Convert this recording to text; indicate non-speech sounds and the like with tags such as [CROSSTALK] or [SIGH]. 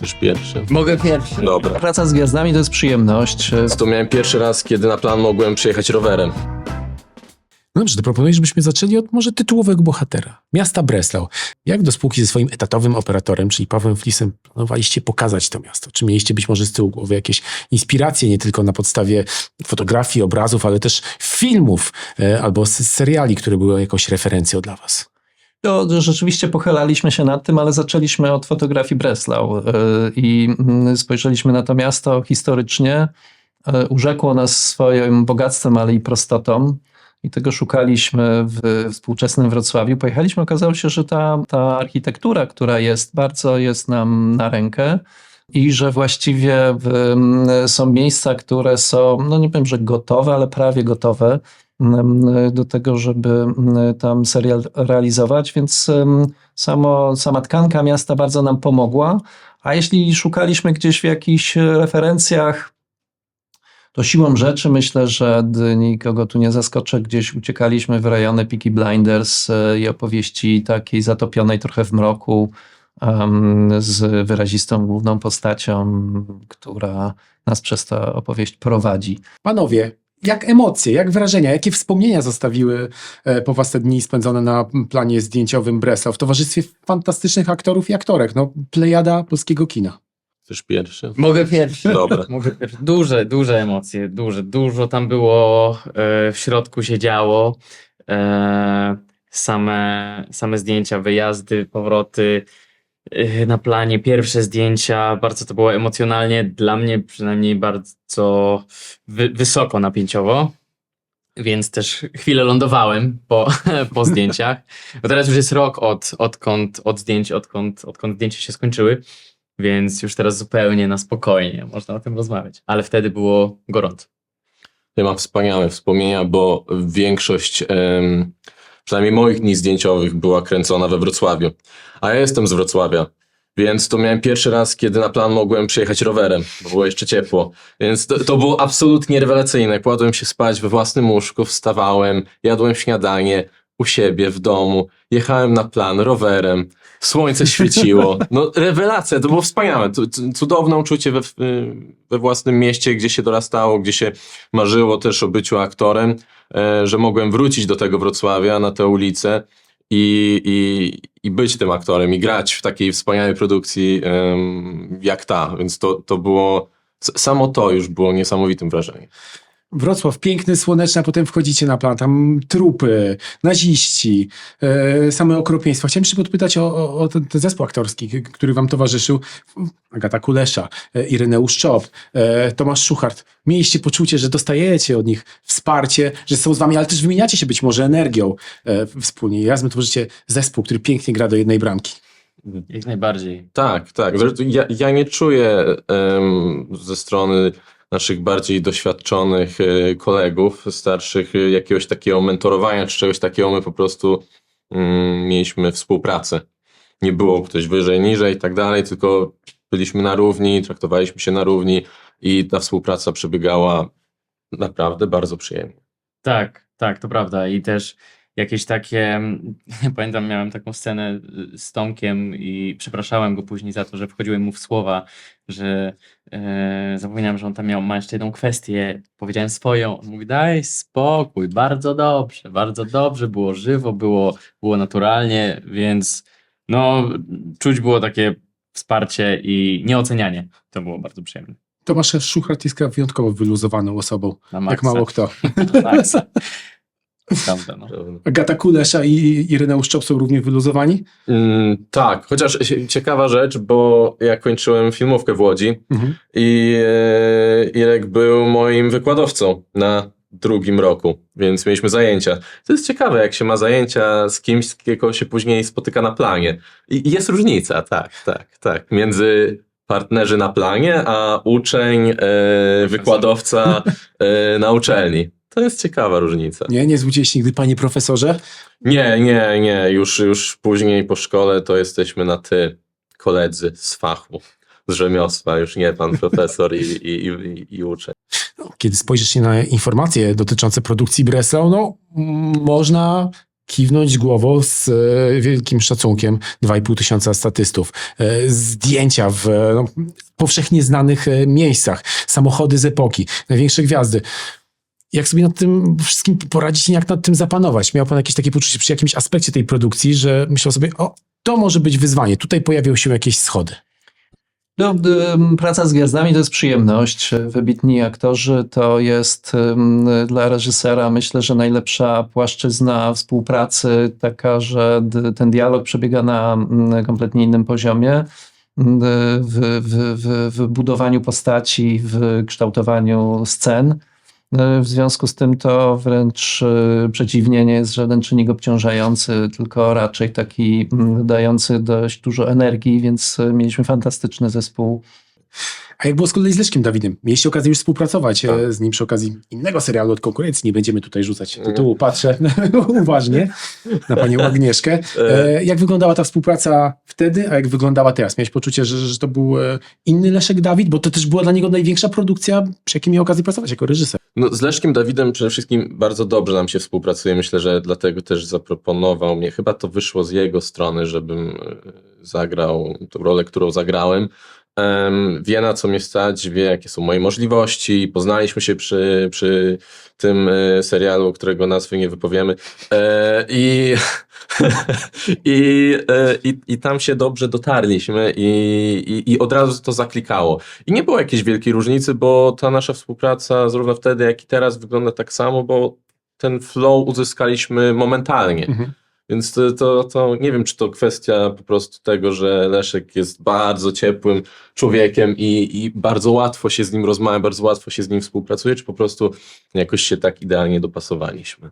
Już pierwszy. Mogę pierwszy. Dobra. Praca z gwiazdami to jest przyjemność. To miałem pierwszy raz, kiedy na plan mogłem przyjechać rowerem. No dobrze, to proponuję, żebyśmy zaczęli od może tytułowego bohatera. Miasta Breslau. Jak do spółki ze swoim etatowym operatorem, czyli Pawłem Flisem, planowaliście pokazać to miasto? Czy mieliście być może z tyłu głowy jakieś inspiracje, nie tylko na podstawie fotografii, obrazów, ale też filmów e, albo z seriali, które były jakąś referencją dla was? To rzeczywiście pochylaliśmy się nad tym, ale zaczęliśmy od fotografii Breslau y, i mm, spojrzeliśmy na to miasto historycznie. Y, Urzekło nas swoim bogactwem, ale i prostotą. I tego szukaliśmy w współczesnym Wrocławiu. Pojechaliśmy, okazało się, że ta, ta architektura, która jest, bardzo jest nam na rękę i że właściwie w, mm, są miejsca, które są, no nie powiem, że gotowe, ale prawie gotowe do tego, żeby tam serial realizować, więc samo, sama tkanka miasta bardzo nam pomogła. A jeśli szukaliśmy gdzieś w jakichś referencjach, to siłą rzeczy myślę, że nikogo tu nie zaskoczę. Gdzieś uciekaliśmy w rejony Peaky Blinders e, i opowieści takiej zatopionej trochę w mroku z wyrazistą główną postacią, która nas przez tę opowieść prowadzi. Panowie, jak emocje, jak wrażenia, jakie wspomnienia zostawiły e, po was te dni spędzone na planie zdjęciowym Breslau w towarzystwie fantastycznych aktorów i aktorek? No, plejada polskiego kina. Też pierwszy. Mogę pierwszy. Dobra. [LAUGHS] Mogę pierwszy. Duże, duże emocje, duże, dużo tam było, e, w środku się działo. E, same, same zdjęcia, wyjazdy, powroty na planie, pierwsze zdjęcia, bardzo to było emocjonalnie, dla mnie przynajmniej bardzo wy, wysoko napięciowo. Więc też chwilę lądowałem po, [LAUGHS] po zdjęciach. Bo teraz już jest rok od, odkąd, od zdjęć, odkąd, odkąd zdjęcia się skończyły. Więc już teraz zupełnie na spokojnie można o tym rozmawiać. Ale wtedy było gorąco. Ja mam wspaniałe wspomnienia, bo większość, przynajmniej moich dni zdjęciowych była kręcona we Wrocławiu. A ja jestem z Wrocławia, więc to miałem pierwszy raz, kiedy na plan mogłem przyjechać rowerem, bo było jeszcze ciepło. Więc to, to było absolutnie rewelacyjne. Kładłem się spać we własnym łóżku, wstawałem, jadłem śniadanie u siebie w domu, jechałem na plan rowerem, słońce świeciło. No rewelacja, to było wspaniałe. Cudowne uczucie we, we własnym mieście, gdzie się dorastało, gdzie się marzyło też o byciu aktorem, e, że mogłem wrócić do tego Wrocławia na tę ulicę i, i, i być tym aktorem i grać w takiej wspaniałej produkcji jak ta. Więc to, to było, samo to już było niesamowitym wrażeniem. Wrocław, piękny, słoneczny, a potem wchodzicie na plan, tam trupy, naziści, e, same okropieństwa. Chciałem jeszcze podpytać o, o, o ten, ten zespół aktorski, który wam towarzyszył. Agata Kulesza, e, Ireneusz Czop, e, Tomasz Szuchart. Mieliście poczucie, że dostajecie od nich wsparcie, że są z wami, ale też wymieniacie się być może energią e, wspólnie. I razem tworzycie zespół, który pięknie gra do jednej bramki. Jak najbardziej. Tak, tak. Ja, ja nie czuję em, ze strony naszych bardziej doświadczonych e, kolegów, starszych, e, jakiegoś takiego mentorowania czy czegoś takiego. My po prostu mm, mieliśmy współpracę. Nie było ktoś wyżej, niżej i tak dalej, tylko byliśmy na równi, traktowaliśmy się na równi i ta współpraca przebiegała naprawdę bardzo przyjemnie. Tak, tak, to prawda. I też jakieś takie. [LAUGHS] Pamiętam, miałem taką scenę y, z Tomkiem i przepraszałem go później za to, że wchodziłem mu w słowa, że e, zapomniałem, że on tam miał, ma jeszcze jedną kwestię. Powiedziałem swoją. On mówi: Daj spokój, bardzo dobrze, bardzo dobrze, było żywo, było, było naturalnie, więc no, czuć było takie wsparcie i nieocenianie. To było bardzo przyjemne. Tomasz Szuchart jest wyjątkowo wyluzowaną osobą, jak mało kto. [LAUGHS] Prawda, no. Agata Kulesza i Ireneusz Czop są równie wyluzowani? Mm, tak, chociaż cie- ciekawa rzecz, bo ja kończyłem filmówkę w Łodzi Mhm. i e, Irek był moim wykładowcą na drugim roku, więc mieliśmy zajęcia. To jest ciekawe, jak się ma zajęcia z kimś, z kiego się później spotyka na planie. I i jest różnica, tak, tak, tak, między partnerzy na planie, a uczeń, e, wykładowca e, na uczelni. To jest ciekawa różnica. Nie, nie się nigdy, panie profesorze? Nie, nie, nie. Już, już później po szkole to jesteśmy na ty, koledzy z fachu, z rzemiosła, już nie pan profesor i, i, i, i uczeń. Kiedy spojrzysz się na informacje dotyczące produkcji Breslau, no można kiwnąć głową z e, wielkim szacunkiem 2,5 tysiąca statystów, e, zdjęcia w no, powszechnie znanych e, miejscach, samochody z epoki, największe gwiazdy. Jak sobie nad tym wszystkim poradzić i jak nad tym zapanować? Miał pan jakieś takie poczucie przy jakimś aspekcie tej produkcji, że myślał sobie, o, to może być wyzwanie, tutaj pojawią się jakieś schody. No, praca z gwiazdami to jest przyjemność. Wybitni aktorzy to jest dla reżysera myślę, że najlepsza płaszczyzna współpracy, taka, że ten dialog przebiega na kompletnie innym poziomie. W, w, w, w budowaniu postaci, w kształtowaniu scen. Y, W związku z tym to wręcz y, przeciwnie, nie jest żaden czynnik obciążający, tylko raczej taki mm, dający dość dużo energii, więc y, mieliśmy fantastyczny zespół. A jak było z kolei z Leszkiem Dawidem? Mieliście okazję już współpracować e, Tak. z nim przy okazji innego serialu od konkurencji. Nie będziemy tutaj rzucać Mhm. tytułu. Patrzę [LAUGHS] uważnie na panią Agnieszkę. E, jak wyglądała ta współpraca wtedy, a jak wyglądała teraz? Miałeś poczucie, że, że to był e, inny Leszek Dawid? Bo to też była dla niego największa produkcja, przy jakiej miał okazję pracować jako reżyser. No, z Leszkiem Dawidem przede wszystkim bardzo dobrze nam się współpracuje. Myślę, że dlatego też zaproponował mnie. Chyba to wyszło z jego strony, żebym e, zagrał tą rolę, którą zagrałem. Wie na co mnie stać, wie jakie są moje możliwości. Poznaliśmy się przy, przy tym e, serialu, którego nazwy nie wypowiemy. E, I, [LAUGHS] i, e, i, I tam się dobrze dotarliśmy i, i, i od razu to zaklikało. I nie było jakiejś wielkiej różnicy, bo ta nasza współpraca zarówno wtedy, jak i teraz wygląda tak samo, bo ten flow uzyskaliśmy momentalnie. Mhm. Więc to, to, to nie wiem, czy to kwestia po prostu tego, że Leszek jest bardzo ciepłym człowiekiem i, i bardzo łatwo się z nim rozmawia, bardzo łatwo się z nim współpracuje, czy po prostu jakoś się tak idealnie dopasowaliśmy.